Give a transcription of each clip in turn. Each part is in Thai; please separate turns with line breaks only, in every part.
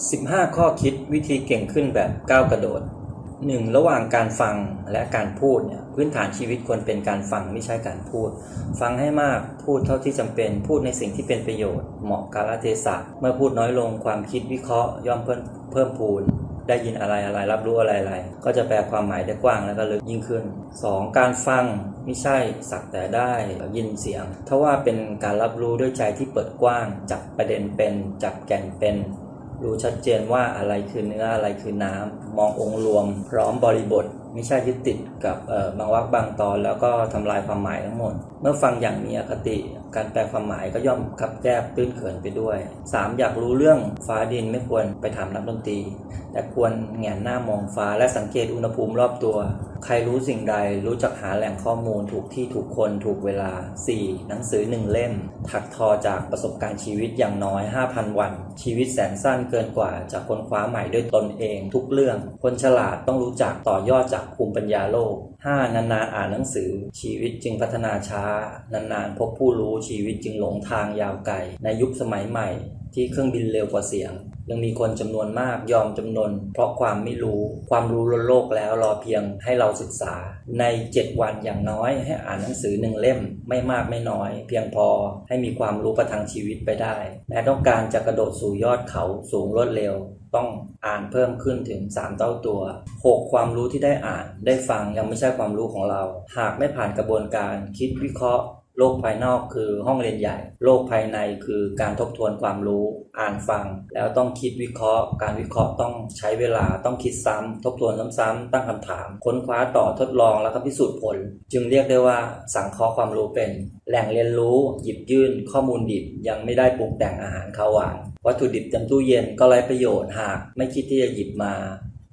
15 ข้อคิดวิธีเก่งขึ้นแบบก้าวกระโดด 1. ระหว่างการฟังและการพูดเนี่ยพื้นฐานชีวิตควรเป็นการฟังไม่ใช่การพูด ฟังให้มากพูดเท่าที่จำเป็นพูดในสิ่งที่เป็นประโยชน์ เหมาะกาลเทศะเมื่อพูดน้อยลงความคิดวิเคราะห์ย่อมเพิ่มเพิ่มพูน ได้ยินอะไรอะไรรับรู้อะไรอะไร ก็จะแปลความหมายได้กว้างแล้วก็ลึกยิ่งขึ้น 2. การฟังไม่ใช่สักแต่ได้ยินเสียงถ้าว่าเป็นการรับรู้ด้วยใจที่เปิดกว้างจับประเด็นเป็นจับแก่นเป็น รู้ชัดเจนว่าอะไรคือเนื้ออะไรคือน้ำมององค์รวม พร้อมบริบท ไม่ใช่ยึดติดกับบางวรรคบางตอนแล้วก็ทำลายความหมายทั้งหมด เมื่อฟังอย่างมีอคติ การแปลความหมายก็ย่อมขับแคบตื้นเขินไปด้วย 3. อยากรู้เรื่องฟ้าดินไม่ควรไปถามนักดนตรี แต่ควรแหงนหน้ามองฟ้าและสังเกตอุณหภูมิรอบตัว ใครรู้สิ่งใดรู้จักหาแหล่งข้อมูลถูกที่ถูกคนถูกเวลา 4. หนังสือหนึ่งเล่ม ถักทอจากประสบการณ์ชีวิตอย่างน้อย 5,000 วัน ชีวิตแสนสั้นเกินกว่าจะค้นคว้าใหม่ด้วยตนเองทุกเรื่อง คนฉลาดต้องรู้จักต่อยอดจากภูมิปัญญาโลก 5. นานๆอ่านหนังสือ ชีวิตจึงพัฒนาช้า นานๆพบผู้รู้ชีวิตจึงหลงทางยาวไกลในยุคสมัยใหม่ ที่เครื่องบินเร็วกว่าเสียง ยังมีคนจำนวนมากยอมจำนนเพราะความไม่รู้ ความรู้ล้นโลกแล้วรอเพียงให้เราศึกษา ใน 7 วันอย่างน้อย ให้อ่านหนังสือหนึ่งเล่มไม่มากไม่น้อย เพียงพอให้มีความรู้ประทังชีวิตไปได้แม้ต้องการจะกระโดดสู่ยอดเขาสูงรวดเร็วต้องอ่านเพิ่มขึ้นถึง 3 เท่าตัว 6 ความรู้ที่ได้อ่านได้ฟังยังไม่ใช่ความรู้ของเรา หากไม่ผ่านกระบวนการคิดวิเคราะห์ โลกภายนอกคือห้องเรียนใหญ่ โลกภายในคือการทบทวนความรู้ อ่านฟัง แล้วต้องคิดวิเคราะห์ การวิเคราะห์ต้องใช้เวลา ต้องคิดซ้ำทบทวนซ้ำๆตั้งคำถาม ค้นคว้าต่อทดลองแล้วก็พิสูจน์ผล จึงเรียกได้ว่าสังเคราะห์ความรู้เป็น แหล่งเรียนรู้ หยิบยื่น ข้อมูลดิบ ยังไม่ได้ปรุงแต่งอาหารข้าวหวาน วัตถุดิบเต็มตู้เย็นก็ไร้ประโยชน์หาก ไม่คิดที่จะหยิบมา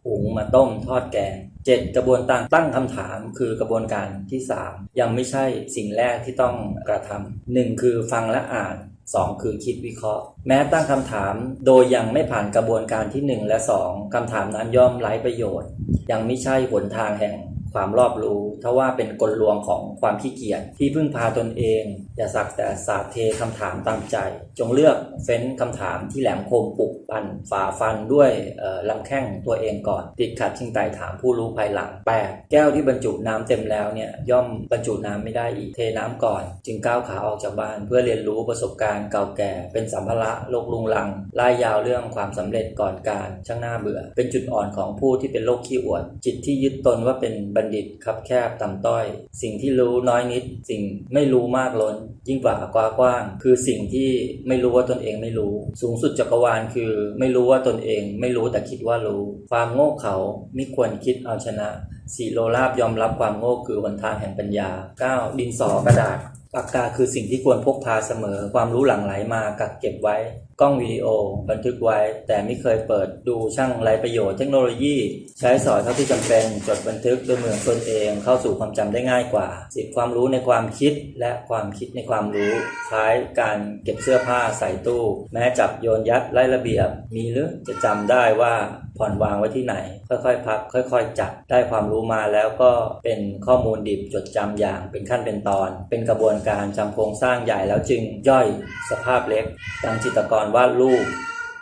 หุงมาต้มทอดแกง 7. กระบวนการตั้งคำถามคือกระบวนการที่ 3 ยังไม่ใช่สิ่งแรกที่ต้องกระทำหนึ่งคือฟังและอ่าน 2 คือคิดวิเคราะห์ แม้ตั้งคำถามโดยยังไม่ผ่านกระบวนการที่ 1 และ 2คำถามนั้นย่อมไร้ประโยชน์ ยังไม่ใช่หนทางแห่ง ความรอบรู้ทว่าเป็นกลลวงของความขี้เกียจที่พึ่งพาตนเอง อย่าสักแต่สาดเทคำถามตามใจ จงเลือกเฟ้นคำถามที่แหลมคมปุกปั่นฝ่าฟันด้วยเอ่อลำแข้งตัวเองก่อน ติดขัดชิงไต่ถามผู้รู้ภายหลัง 8. แก้วที่บรรจุน้ำเต็มแล้วเนี่ยย่อมบรรจุน้ำไม่ได้อีกเทน้ำก่อน จึงก้าวขาออกจากบ้าน เพื่อเรียนรู้ประสบการณ์เก่าแก่ เป็นสัมภาระโลกลุงลังไล่ยาวเรื่องความสำเร็จก่อนการช่างหน้าเบื่อ เป็นจุดอ่อนของผู้ที่เป็นโรคขี้อวด จิตที่ยึดตนว่าเป็นบัณฑิตคับแคบต่ำต้อย สิ่งที่รู้น้อยนิด สิ่งไม่รู้มากล้น ยิ่งกว่ากว้างกว้าง คือสิ่งที่ไม่รู้ว่าตนเองไม่รู้ สูงสุดจักรวาลคือ ไม่รู้ว่าตนเอง ไม่รู้แต่คิดว่ารู้ ความโง่เขาไม่ควรคิดเอาชนะสีโลลาบยอมรับความโง่คือหนทางแห่งปัญญา 9. ดินสอกระดาษปากกาคือสิ่งที่ควรพกพาเสมอ ความรู้หลั่งไหลมากักเก็บไว้ กล้องวิดีโอ บันทึกไว้ แต่ไม่เคยเปิดดูช่างไรประโยชน์เทคโนโลยี ใช้สอยเท่าที่จำเป็นจดบันทึกโดยมืองตนเองเข้าสู่ความจำได้ง่ายกว่าสิทธิความรู้ในความคิดและความคิดในความรู้คล้ายการเก็บเสื้อผ้าใส่ตู้ แม้จับโยนยัดไล่ระเบียบ มีหรือจะจำได้ว่าผ่อนวางไว้ที่ไหน ค่อยๆพับค่อยๆ จัดได้ความรู้มาแล้วก็เป็นข้อมูลดิบจดจำอย่างเป็นขั้นเป็นตอน เป็นกระบวนการจำโครงสร้างใหญ่แล้วจึงย่อยสภาพเล็กดังจิตรกรว่าลูก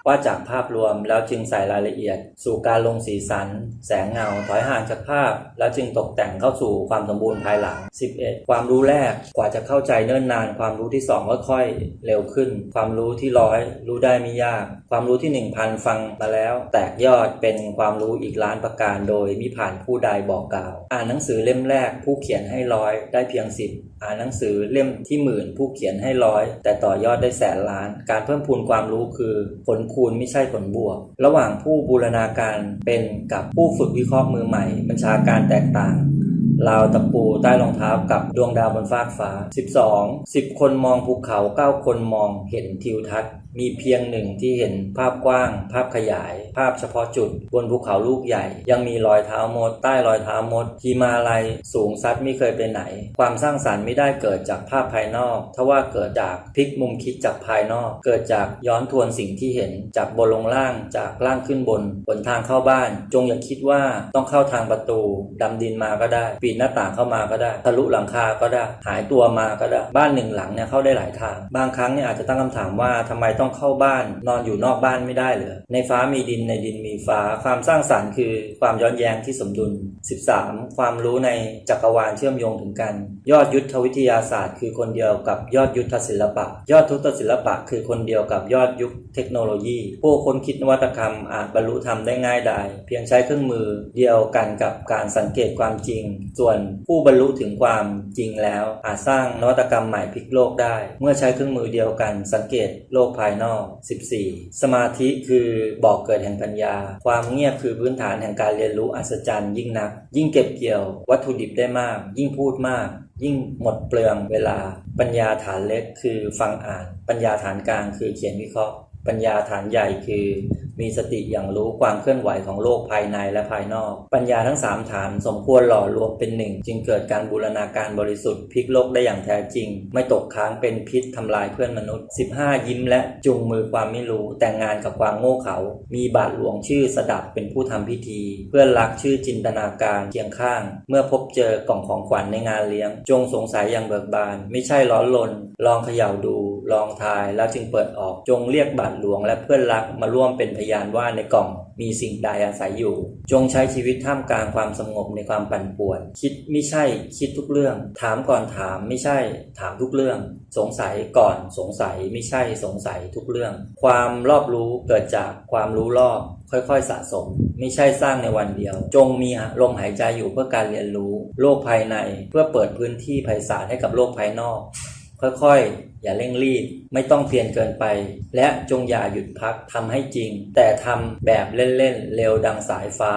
ว่าจากภาพรวมแล้วจึงใส่รายละเอียด สู่การลงสีสัน แสงเงาถอยห่างจากภาพ แล้วจึงตกแต่งเข้าสู่ความสมบูรณ์ภายหลัง 11 ความรู้แรกกว่าจะเข้าใจเนิ่นนาน ความรู้ที่2ค่อยเร็วขึ้น ความรู้ที่ร้อยรู้ได้ไม่ยาก ความรู้ที่ 1,000 ฟังมาแล้ว แตกยอดเป็นความรู้อีกล้านประการโดยมิผ่านผู้ใดบอกกล่าว อ่านหนังสือเล่มแรก ผู้เขียนให้ร้อยได้เพียงสิบอ่านหนังสือเล่มที่หมื่นผู้เขียนให้ร้อยแต่ต่อยอดได้แสนล้าน การเพิ่มพูนความรู้คือผลคูณไม่ใช่ผลบวก ระหว่างผู้บูรณาการเป็นกับผู้ฝึกวิเคราะห์มือใหม่ บัญชาการแตกต่างราวตะปูใต้รองเท้ากับดวงดาวบนฟากฟ้า 12 10 คนมองภูเขา 9 คนมองเห็นทิวทัศน์มีเพียงหนึ่งที่เห็นภาพกว้าง ภาพขยาย ภาพเฉพาะจุด บนภูเขาลูกใหญ่ ยังมีรอยเท้ามด ใต้รอยเท้ามดหิมาลัยสูงซัดไม่เคยไปไหน ความสร้างสารรค์ไม่ได้เกิดจากภาพภายนอกทว่าเกิดจากพลิกมุมคิดจากภายนอก เกิดจากย้อนทวนสิ่งที่เห็นจากบนลงล่างจากล่างขึ้นบนบนทางเข้าบ้าน จงอย่าคิดว่าต้องเข้าทางประตูดำดินมาก็ได้ ปีนหน้าต่างเข้ามาก็ได้ทะลุหลังคาก็ได้ หายตัวมาก็ได้ บ้านหนึ่งหลังเนี่ยเข้าได้หลายทาง บางครั้งเนี่ยอาจจะตั้งคำถามว่าทำไมต้องต้องเข้าบ้าน นอนอยู่นอกบ้านไม่ได้เหรอในฟ้ามีดินในดินมีฟ้า ความสร้างสรรค์คือความย้อนแย้งที่สมดุล 13. ความรู้ในจักรวาลเชื่อมโยงถึงกัน ยอดยุทธวิทยาศาสตร์ คือคนเดียวกับยอดยุทธศิลปะ ยอดทุตศิลปะ คือคนเดียวกับยอดยุคเทคโนโลยี ผู้คนคิดนวัตกรรมอาจบรรลุธรรมได้ง่ายดายเพียงใช้เครื่องมือเดียวกันกับการสังเกตความจริง ส่วนผู้บรรลุถึงความจริงแล้ว อาจสร้างนวัตกรรมใหม่พลิกโลกได้ เมื่อใช้เครื่องมือเดียวกันสังเกตโลกภายายนอก 14. สมาธิคือบอกเกิดแห่งปัญญา ความเงียบคือพื้นฐานแห่งการเรียนรู้อัศจรรย์ยิ่งนัก ยิ่งเก็บเกี่ยว วัตถุดิบได้มาก ยิ่งพูดมาก ยิ่งหมดเปลืองเวลา ปัญญาฐานเล็กคือฟังอ่าน ปัญญาฐานกลางคือเขียนวิเคราะห์ ปัญญาฐานใหญ่คือ มีสติอย่างรู้ความเคลื่อนไหวของโลกภายในและภายนอก ปัญญาทั้ง 3 ฐานสมควรหล่อรวมเป็นหนึ่งจึงเกิดการบูรณาการบริสุทธิ์พลิกโลกได้อย่างแท้จริง ไม่ตกค้างเป็นพิษทำลายเพื่อนมนุษย์ 15 ยิ้มและจุงมือความไม่รู้ แต่งงานกับความโง่เขามีบาทหลวงชื่อสดับเป็นผู้ทำพิธี เพื่อนรักชื่อจินตนาการเคียงข้าง เมื่อพบเจอกล่องของขวัญในงานเลี้ยง จงสงสัยอย่างเบิกบาน ไม่ใช่ร้อนลน ลองเขย่าดู ลองทายแล้วจึงเปิดออกจงเรียกบาทหลวงและเพื่อนรักมาร่วมเป็นพยานว่าในกล่องมีสิ่งใดอาศัยอยู่ จงใช้ชีวิตท่ามกลางความสงบในความปั่นป่วน คิดไม่ใช่คิดทุกเรื่อง ถามก่อนถามไม่ใช่ ถามทุกเรื่อง สงสัยก่อนสงสัยไม่ใช่สงสัยทุกเรื่อง ความรอบรู้เกิดจากความรู้รอบค่อยๆ สะสม ไม่ใช่สร้างในวันเดียว จงมีลมหายใจอยู่เพื่อการเรียนรู้ โลกภายในเพื่อเปิดพื้นที่ไพศาลให้กับโลกภายนอก ค่อยๆ อย่าเร่งรีบ ไม่ต้องเพียรเกินไป และจงอย่าหยุดพักทำให้จริง แต่ทำแบบเล่นๆ เร็วดังสายฟ้า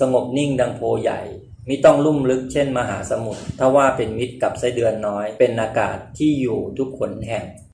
สงบนิ่งดังโพใหญ่มิต้องลุ่มลึกเช่นมหาสมุทรถ้าว่าเป็นมิตรกับไส้เดือนน้อย เป็นอากาศที่อยู่ทุกขนแห่ง